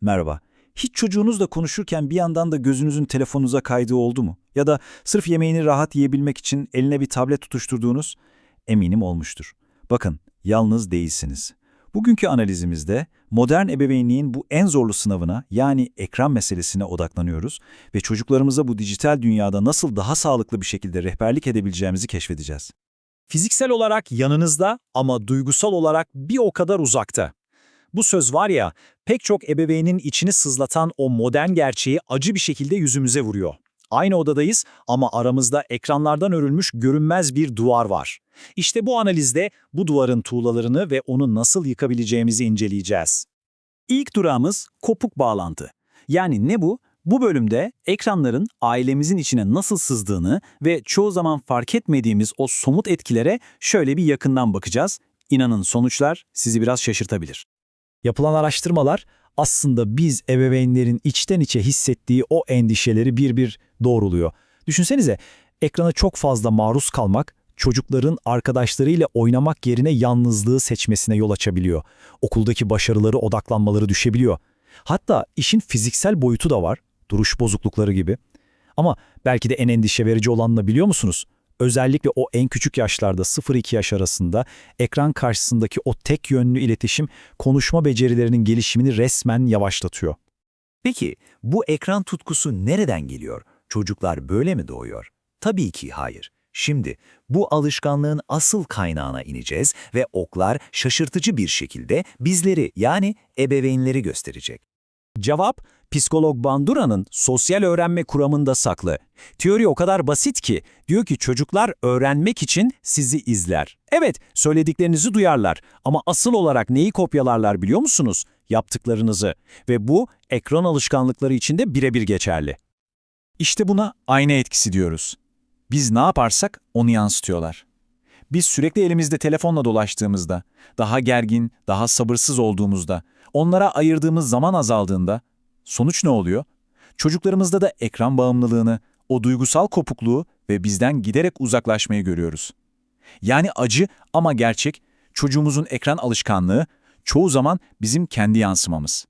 Merhaba. Hiç çocuğunuzla konuşurken bir yandan da gözünüzün telefonunuza kaydığı oldu mu? Ya da sırf yemeğini rahat yiyebilmek için eline bir tablet tutuşturduğunuz? Eminim olmuştur. Bakın, yalnız değilsiniz. Bugünkü analizimizde modern ebeveynliğin bu en zorlu sınavına yani ekran meselesine odaklanıyoruz ve çocuklarımıza bu dijital dünyada nasıl daha sağlıklı bir şekilde rehberlik edebileceğimizi keşfedeceğiz. Fiziksel olarak yanınızda ama duygusal olarak bir o kadar uzakta. Bu söz var ya, pek çok ebeveynin içini sızlatan o modern gerçeği acı bir şekilde yüzümüze vuruyor. Aynı odadayız ama aramızda ekranlardan örülmüş görünmez bir duvar var. İşte bu analizde bu duvarın tuğlalarını ve onu nasıl yıkabileceğimizi inceleyeceğiz. İlk durağımız kopuk bağlantı. Yani ne bu? Bu bölümde ekranların ailemizin içine nasıl sızdığını ve çoğu zaman fark etmediğimiz o somut etkilere şöyle bir yakından bakacağız. İnanın sonuçlar sizi biraz şaşırtabilir. Yapılan araştırmalar aslında biz ebeveynlerin içten içe hissettiği o endişeleri bir bir doğruluyor. Düşünsenize ekrana çok fazla maruz kalmak çocukların arkadaşlarıyla oynamak yerine yalnızlığı seçmesine yol açabiliyor. Okuldaki başarıları odaklanmaları düşebiliyor. Hatta işin fiziksel boyutu da var, duruş bozuklukları gibi. Ama belki de en endişe verici olanını biliyor musunuz? Özellikle o en küçük yaşlarda 0-2 yaş arasında ekran karşısındaki o tek yönlü iletişim konuşma becerilerinin gelişimini resmen yavaşlatıyor. Peki bu ekran tutkusu nereden geliyor? Çocuklar böyle mi doğuyor? Tabii ki hayır. Şimdi bu alışkanlığın asıl kaynağına ineceğiz ve oklar şaşırtıcı bir şekilde bizleri yani ebeveynleri gösterecek. Cevap, psikolog Bandura'nın sosyal öğrenme kuramında saklı. Teori o kadar basit ki, diyor ki çocuklar öğrenmek için sizi izler. Evet, söylediklerinizi duyarlar ama asıl olarak neyi kopyalarlar biliyor musunuz? Yaptıklarınızı. Ve bu ekran alışkanlıkları için de birebir geçerli. İşte buna ayna etkisi diyoruz. Biz ne yaparsak onu yansıtıyorlar. Biz sürekli elimizde telefonla dolaştığımızda, daha gergin, daha sabırsız olduğumuzda, onlara ayırdığımız zaman azaldığında sonuç ne oluyor? Çocuklarımızda da ekran bağımlılığını, o duygusal kopukluğu ve bizden giderek uzaklaşmayı görüyoruz. Yani acı ama gerçek, çocuğumuzun ekran alışkanlığı çoğu zaman bizim kendi yansımamız.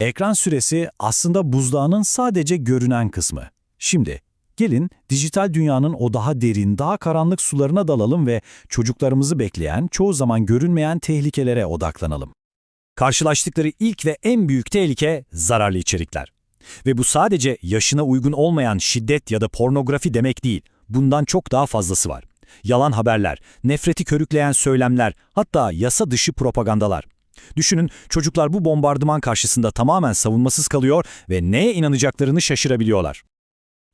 Ekran süresi aslında buzdağının sadece görünen kısmı. Şimdi gelin dijital dünyanın o daha derin, daha karanlık sularına dalalım ve çocuklarımızı bekleyen, çoğu zaman görünmeyen tehlikelere odaklanalım. Karşılaştıkları ilk ve en büyük tehlike zararlı içerikler. Ve bu sadece yaşına uygun olmayan şiddet ya da pornografi demek değil. Bundan çok daha fazlası var. Yalan haberler, nefreti körükleyen söylemler, hatta yasa dışı propagandalar. Düşünün çocuklar bu bombardıman karşısında tamamen savunmasız kalıyor ve neye inanacaklarını şaşırabiliyorlar.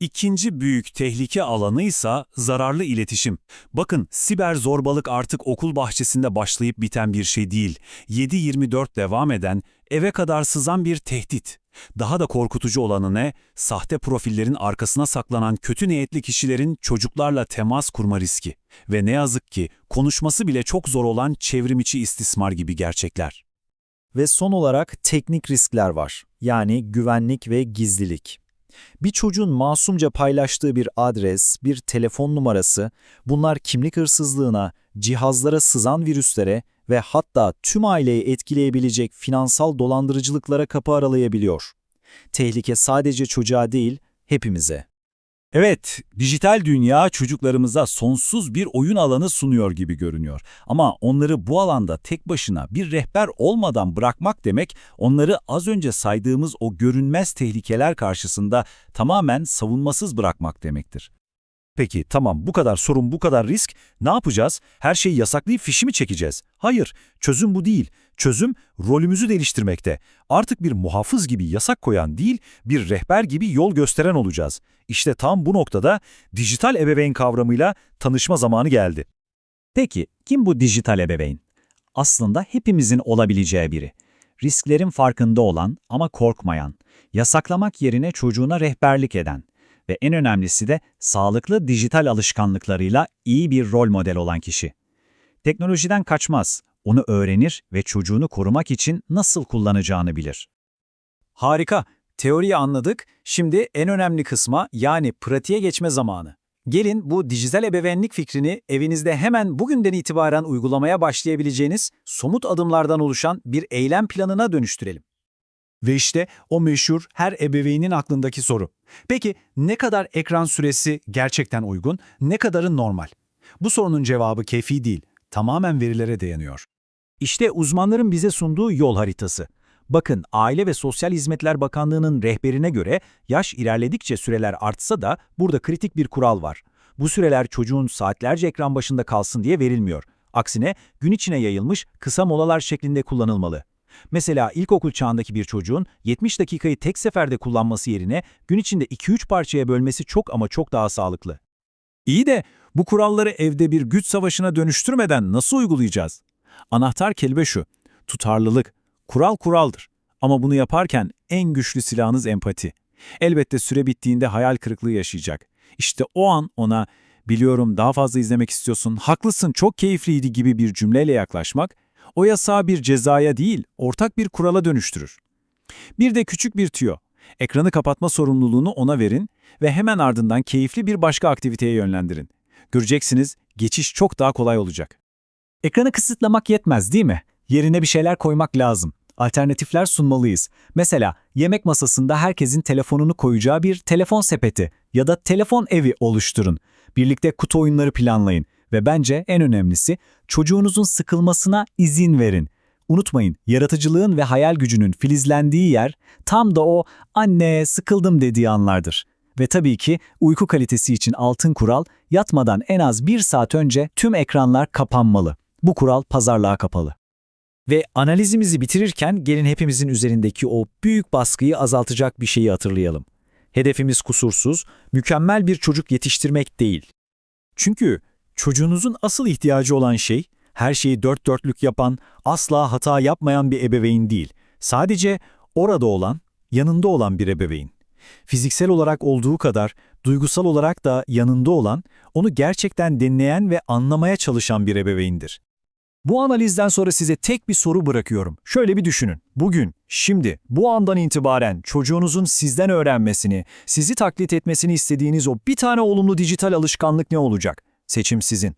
İkinci büyük tehlike alanı ise zararlı iletişim. Bakın siber zorbalık artık okul bahçesinde başlayıp biten bir şey değil. 7-24 devam eden, eve kadar sızan bir tehdit. Daha da korkutucu olanı ne? Sahte profillerin arkasına saklanan kötü niyetli kişilerin çocuklarla temas kurma riski. Ve ne yazık ki konuşması bile çok zor olan çevrimiçi istismar gibi gerçekler. Ve son olarak teknik riskler var. Yani güvenlik ve gizlilik. Bir çocuğun masumca paylaştığı bir adres, bir telefon numarası, bunlar kimlik hırsızlığına, cihazlara sızan virüslere ve hatta tüm aileyi etkileyebilecek finansal dolandırıcılıklara kapı aralayabiliyor. Tehlike sadece çocuğa değil, hepimize. Evet, dijital dünya çocuklarımıza sonsuz bir oyun alanı sunuyor gibi görünüyor. Ama onları bu alanda tek başına bir rehber olmadan bırakmak demek, onları az önce saydığımız o görünmez tehlikeler karşısında tamamen savunmasız bırakmak demektir. Peki tamam bu kadar sorun bu kadar risk ne yapacağız? Her şeyi yasaklayıp fişi mi çekeceğiz? Hayır çözüm bu değil. Çözüm rolümüzü değiştirmekte. Artık bir muhafız gibi yasak koyan değil bir rehber gibi yol gösteren olacağız. İşte tam bu noktada dijital ebeveyn kavramıyla tanışma zamanı geldi. Peki kim bu dijital ebeveyn? Aslında hepimizin olabileceği biri. Risklerin farkında olan ama korkmayan, yasaklamak yerine çocuğuna rehberlik eden ve en önemlisi de sağlıklı dijital alışkanlıklarıyla iyi bir rol model olan kişi. Teknolojiden kaçmaz, onu öğrenir ve çocuğunu korumak için nasıl kullanacağını bilir. Harika, teoriyi anladık. Şimdi en önemli kısma yani pratiğe geçme zamanı. Gelin bu dijital ebeveynlik fikrini evinizde hemen bugünden itibaren uygulamaya başlayabileceğiniz somut adımlardan oluşan bir eylem planına dönüştürelim. Ve işte o meşhur her ebeveynin aklındaki soru. Peki ne kadar ekran süresi gerçekten uygun, ne kadarı normal? Bu sorunun cevabı keyfi değil, tamamen verilere dayanıyor. İşte uzmanların bize sunduğu yol haritası. Bakın Aile ve Sosyal Hizmetler Bakanlığı'nın rehberine göre yaş ilerledikçe süreler artsa da burada kritik bir kural var. Bu süreler çocuğun saatlerce ekran başında kalsın diye verilmiyor. Aksine gün içine yayılmış kısa molalar şeklinde kullanılmalı. Mesela ilkokul çağındaki bir çocuğun 70 dakikayı tek seferde kullanması yerine gün içinde 2-3 parçaya bölmesi çok ama çok daha sağlıklı. İyi de bu kuralları evde bir güç savaşına dönüştürmeden nasıl uygulayacağız? Anahtar kelime şu, tutarlılık. Kural kuraldır. Ama bunu yaparken en güçlü silahınız empati. Elbette süre bittiğinde hayal kırıklığı yaşayacak. İşte o an ona biliyorum daha fazla izlemek istiyorsun, haklısın çok keyifliydi gibi bir cümleyle yaklaşmak, o yasağı bir cezaya değil, ortak bir kurala dönüştürür. Bir de küçük bir tüyo. Ekranı kapatma sorumluluğunu ona verin ve hemen ardından keyifli bir başka aktiviteye yönlendirin. Göreceksiniz, geçiş çok daha kolay olacak. Ekranı kısıtlamak yetmez değil mi? Yerine bir şeyler koymak lazım. Alternatifler sunmalıyız. Mesela yemek masasında herkesin telefonunu koyacağı bir telefon sepeti ya da telefon evi oluşturun. Birlikte kutu oyunları planlayın ve bence en önemlisi çocuğunuzun sıkılmasına izin verin. Unutmayın, yaratıcılığın ve hayal gücünün filizlendiği yer tam da o anne sıkıldım dediği anlardır. Ve tabii ki uyku kalitesi için altın kural, yatmadan en az bir saat önce tüm ekranlar kapanmalı. Bu kural pazarlığa kapalı. Ve analizimizi bitirirken gelin hepimizin üzerindeki o büyük baskıyı azaltacak bir şeyi hatırlayalım. Hedefimiz kusursuz, mükemmel bir çocuk yetiştirmek değil. Çünkü çocuğunuzun asıl ihtiyacı olan şey, her şeyi dört dörtlük yapan, asla hata yapmayan bir ebeveyn değil. Sadece orada olan, yanında olan bir ebeveyn. Fiziksel olarak olduğu kadar, duygusal olarak da yanında olan, onu gerçekten dinleyen ve anlamaya çalışan bir ebeveyndir. Bu analizden sonra size tek bir soru bırakıyorum. Şöyle bir düşünün. Bugün, şimdi, bu andan itibaren çocuğunuzun sizden öğrenmesini, sizi taklit etmesini istediğiniz o bir tane olumlu dijital alışkanlık ne olacak? Seçim sizin.